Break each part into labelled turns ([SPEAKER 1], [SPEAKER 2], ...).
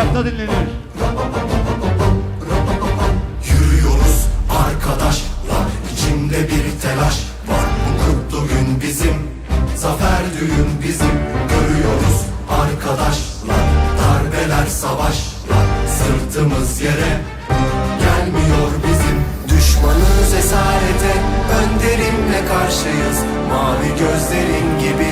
[SPEAKER 1] burada dinlenir.
[SPEAKER 2] Yürüyoruz arkadaşlar içimde bir telaş var. Bu kutlu gün bizim Zafer düğün bizim. Görüyoruz arkadaşlar Darbeler savaşlar. Sırtımız yere Gelmiyor bizim. Düşmanız esarete Önderimle karşıyız. Mavi gözlerin gibi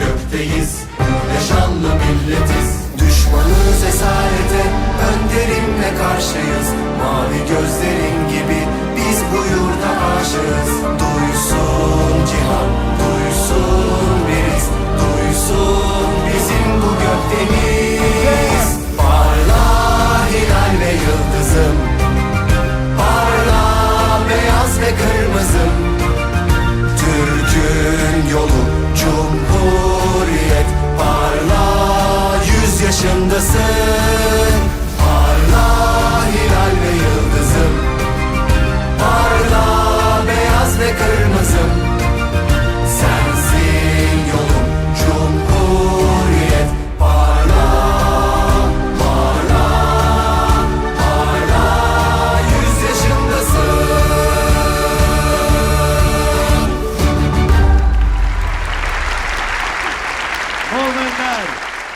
[SPEAKER 2] var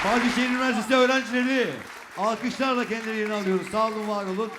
[SPEAKER 1] Fatih Şehir Üniversitesi öğrencileri. Alkışlarla kendilerini alıyoruz. Sağ olun, var olun.